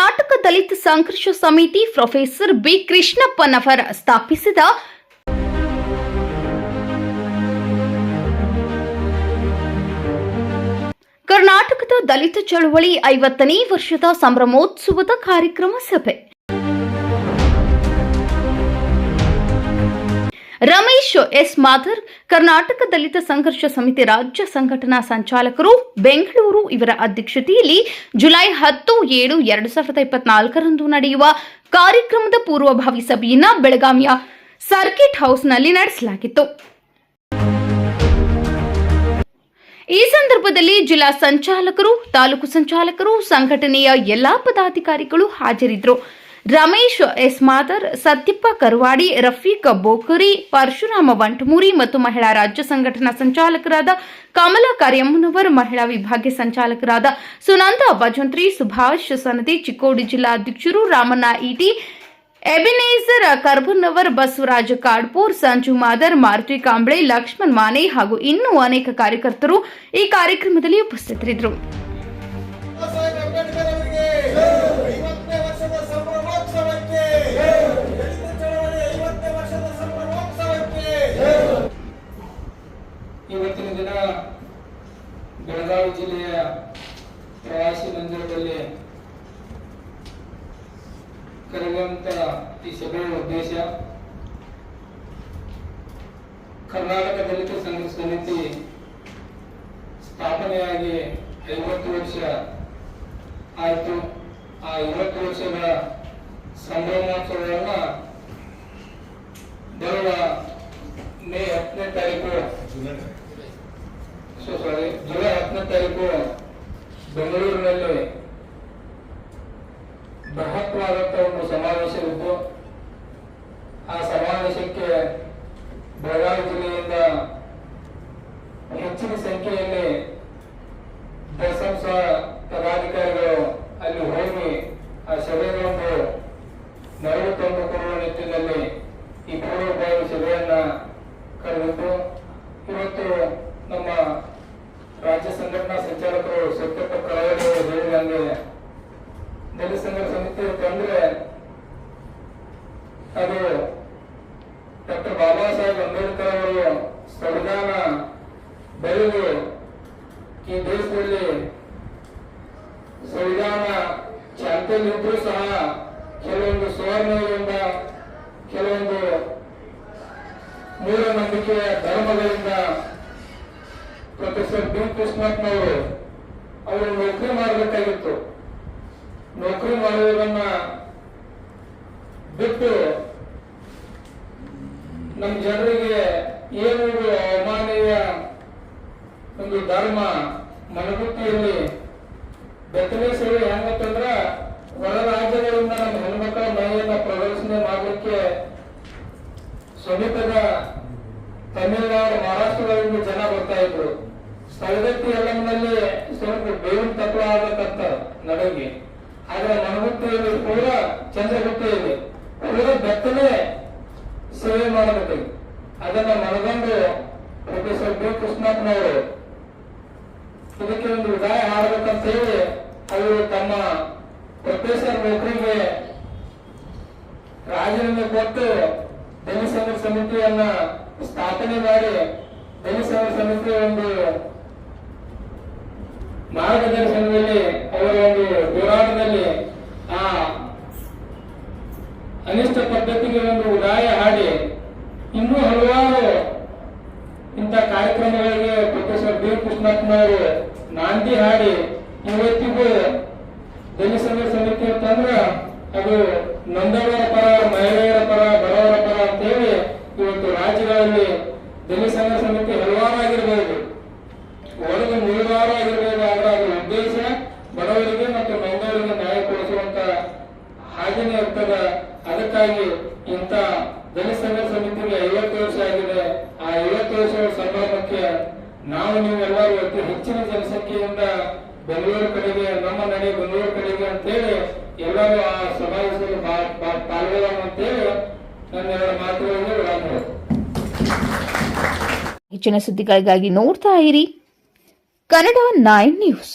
ಕರ್ನಾಟಕ ದಲಿತ ಸಂಘರ್ಷ ಸಮಿತಿ professor B ಕೃಷ್ಣಪ್ಪನವರ ಸ್ಥಾಪಿಸಿದ ಕರ್ನಾಟಕದ ದಲಿತ ಚಳವಳಿ ಐವತ್ತನೇ ವರ್ಷದ ಸಂಭ್ರಮೋತ್ಸವದ ಕಾರ್ಯಕ್ರಮ ಸಭೆ. ರಮೇಶ್ ಎಸ್ ಮಾಧರ್, ಕರ್ನಾಟಕ ದಲಿತ ಸಂಘರ್ಷ ಸಮಿತಿ ರಾಜ್ಯ ಸಂಘಟನಾ ಸಂಚಾಲಕರು, ಬೆಂಗಳೂರು ಇವರ ಅಧ್ಯಕ್ಷತೆಯಲ್ಲಿ ಜುಲೈ ಹತ್ತು, ಏಳು, ಎರಡು ಸಾವಿರದ ಇಪ್ಪತ್ನಾಲ್ಕರಂದು ನಡೆಯುವ ಕಾರ್ಯಕ್ರಮದ ಪೂರ್ವಭಾವಿ ಸಭೆಯನ್ನ ಬೆಳಗಾವಿಯ ಸರ್ಕಿಟ್ ಹೌಸ್ನಲ್ಲಿ ನಡೆಸಲಾಗಿತ್ತು. ಈ ಸಂದರ್ಭದಲ್ಲಿ ಜಿಲ್ಲಾ ಸಂಚಾಲಕರು, ತಾಲೂಕು ಸಂಚಾಲಕರು, ಸಂಘಟನೆಯ ಎಲ್ಲಾ ಪದಾಧಿಕಾರಿಗಳು ಹಾಜರಿದ್ದರು. ರಮೇಶ್ ಎಸ್ ಮಾದರ್, ಸತ್ಯಪ್ಪ ಕರ್ವಾಡಿ, ರಫೀಕ್ ಬೋಕರಿ, ಪರಶುರಾಮ ವಂಟಮೂರಿ ಮತ್ತು ಮಹಿಳಾ ರಾಜ್ಯ ಸಂಘಟನಾ ಸಂಚಾಲಕರಾದ ಕಮಲಾ ಕಾರ್ಯಮ್ಮನವರ್, ಮಹಿಳಾ ವಿಭಾಗ ಸಂಚಾಲಕರಾದ ಸುನಂದ ಭಜಂತ್ರಿ ಸುಭಾಷ್ ಸನದಿ, ಚಿಕ್ಕೋಡಿ ಜಿಲ್ಲಾ ಅಧ್ಯಕ್ಷರು ರಾಮಣ್ಣ ಇಟಿ ಎಬಿನೇಸರ್ ಕರ್ಬುನವರ್, ಬಸವರಾಜ ಕಾಡ್ಪೂರ್, ಸಂಜು ಮಾದರ್, ಮಾರುತಿ ಕಾಂಬ್ಳೆ, ಲಕ್ಷ್ಮಣ್ ಮಾನೆ ಹಾಗೂ ಇನ್ನೂ ಅನೇಕ ಕಾರ್ಯಕರ್ತರು ಈ ಕಾರ್ಯಕ್ರಮದಲ್ಲಿ ಉಪಸ್ಥಿತರಿದ್ದರು. ಇವತ್ತಿನ ದಿನ ಬೆಳಗಾವಿ ಜಿಲ್ಲೆಯ ಪ್ರವಾಸಿ ಮಂದಿರದಲ್ಲಿ ಕರೆಯುವಂತ ಈ ಸಭೆಯ ಉದ್ದೇಶ, ಕರ್ನಾಟಕ ದಲಿತ ಸಂಘ ಸಮಿತಿ ಸ್ಥಾಪನೆಯಾಗಿ ಐವತ್ತು ವರ್ಷ ಆಯಿತು. ಆ ಐವತ್ತು ವರ್ಷಗಳ ಸಂಭ್ರಮೋತ್ಸವವನ್ನು ಬರುವ ಸೊ ಸಾರಿ ಜುಲೈ ಹತ್ತನೇ ತಾರೀಕು ಬೆಂಗಳೂರಿನಲ್ಲಿ ಬೃಹತ್ವಾದಂಥ ಒಂದು ಸಮಾವೇಶವಿತ್ತು ಆ ಸಮಾವೇಶಕ್ಕೆ ಬೆಳಗಾವಿ ಜಿಲ್ಲೆಯಿಂದ ಹೆಚ್ಚಿನ ಸಂಖ್ಯೆಯಲ್ಲಿ ಸಂಘ ಸಮಿತಿ ತಂದ್ರೆ ಅದು ಡಾಕ್ಟರ್ ಬಾಬಾ ಸಾಹೇಬ್ ಅಂಬೇಡ್ಕರ್ ಅವರು ಸಂವಿಧಾನ ಬರೆದು ಈ ದೇಶದಲ್ಲಿ ಸಂವಿಧಾನ ಚಾಲ್ತಿಯಲ್ಲಿ ಇದ್ರೂ ಸಹ ಕೆಲವೊಂದು ಸುವರ್ಣಗಳಿಂದ, ಕೆಲವೊಂದು ಮೂಢನಂಬಿಕೆಯ ಧರ್ಮಗಳಿಂದ ಪ್ರೊಫೆಸರ್ ಬಿ ಕೃಷ್ಣಪ್ಪನವರು ಅವರು ನೌಕರಿ ಮಾಡಬೇಕಾಗಿತ್ತು. ನೌಕರಿ ಮಾಡುವುದನ್ನ ಬಿಟ್ಟು ನಮ್ಮ ಜನರಿಗೆ ಏನು ಅವಮಾನೀಯ ಒಂದು ಧರ್ಮ ಮನಗುತ್ತಿಯಲ್ಲಿ ಬೆತ್ತಲೆ ಸೇವೆ ಹೆಂಗತ್ತಂದ್ರ ಹೊರ ರಾಜ್ಯಗಳಿಂದ ನಮ್ಮ ಹೆಣ್ಮಕ್ಕಳ ಮನೆಯನ್ನ ಪ್ರದರ್ಶನ ಮಾಡಲಿಕ್ಕೆ ಸಮೀಪದ ತಮಿಳುನಾಡು ಮಹಾರಾಷ್ಟ್ರಗಳಿಂದ ಜನ ಬರ್ತಾ ಇದ್ರು. ಸ್ಥಳದಲ್ಲಿ ಸ್ವಲ್ಪ ಬೇವಿನ ತತ್ವ ಆಗತ್ತಂತ ನಡುಗೆ ಆದ್ರೆ ಮನಗುತ್ತಿಯಲ್ಲಿ ಕೂಡ ಚಂದ್ರಗುಪ್ತ ಇದೆ ಅವರು ಬೆತ್ತನೆ ಸೇವೆ ಮಾಡಬೇಕು ಅದನ್ನ ಮನಗಂಡು ಪ್ರೊಫೆಸರ್ ಬಿ. ಕೃಷ್ಣಪ್ಪನವರು ಇದಕ್ಕೆ ಒಂದು ವಿದಾಯ ಹಾಡಬೇಕಂತ ಹೇಳಿ, ಅವರು ತಮ್ಮ ಪ್ರೊಫೆಸರ್ ನೌಕರಿಗೆ ರಾಜೀನಾಮೆ ಕೊಟ್ಟು ದಲಿತ ಸಮಿತಿಯನ್ನ ಸ್ಥಾಪನೆ ಮಾಡಿ ದಲಿತ ಸಂಘ ಸಮಿತಿಯ ಒಂದು ಮಾರ್ಗದರ್ಶನದಲ್ಲಿ ಅವರ ಒಂದು ಹೋರಾಟದಲ್ಲಿ ಆ ಒಂದು ಉದಾಯ ಹಾಡಿ. ಇನ್ನೂ ಹಲವಾರು ಇಂಥ ಕಾರ್ಯಕ್ರಮಗಳಿಗೆ ಪ್ರೊಫೆಸರ್ ಬಿ. ಕೃಷ್ಣಪ್ಪನವರು ನಾಂದಿ ಹಾಡಿ. ಇವತ್ತಿಗೂ ದಲಿ ಸಂಘ ಸಮಿತಿ ಅಂತಂದ್ರ ಅದು ನೊಂದವರ ಪರ, ಮಹಿಳೆಯರ ಪರ, ಬಡವರ ಪರ ಅಂತೇಳಿ ಇವತ್ತು ರಾಜ್ಯಗಳಲ್ಲಿ ದಲಿತ ಸಂಘ ಸಮಿತಿ ಹಲವಾರು ಆಗಿರ್ಬೋದು ಒಳಗೆ ನೂರಾರು ಆಗಿರ್ಬೋದು, ಆದ್ರೆ ಅದರ ಉದ್ದೇಶ ಬಡವರಿಗೆ ಮತ್ತು ನೊಂದವರಿಗೆ ನ್ಯಾಯ ಕೊಡಿಸುವಂತ ಹಾಗೇನೆ ಇರ್ತದ. ಅದಕ್ಕಾಗಿ ಇಂತ ದಲಿತ ಸಂಘ ಸಮಿತಿಗೆ ಐವತ್ತು ವರ್ಷ ಆಗಿದೆ. ಆ ಐವತ್ತು ವರ್ಷಗಳ ಸಂಭ್ರಮಕ್ಕೆ ನಾವು ನೀವೆಲ್ಲರೂ ಅತಿ ಹೆಚ್ಚಿನ ಜನಸಂಖ್ಯೆಯಿಂದ ಬೆಂಗಳೂರು ಕಡೆಗೆ, ನಮ್ಮ ನಡೆ ಬೆಂಗಳೂರು ಕಡೆಗೆ ಅಂತೇಳಿ ಎಲ್ಲರೂ ಆ ಸಮಾವೇಶದಲ್ಲಿ ಪಾಲ್ಗೊಳ್ಳೋಣ ಅಂತೇಳಿ ನನ್ನ ಎರಡು ಮಾತುಗಳನ್ನು ವಿರಾಮ ಹೆಚ್ಚಿನ ಸುದ್ದಿಗಳಿಗಾಗಿ ನೋಡ್ತಾ ಇರಿ ಕನ್ನಡ ನೈನ್ ನ್ಯೂಸ್.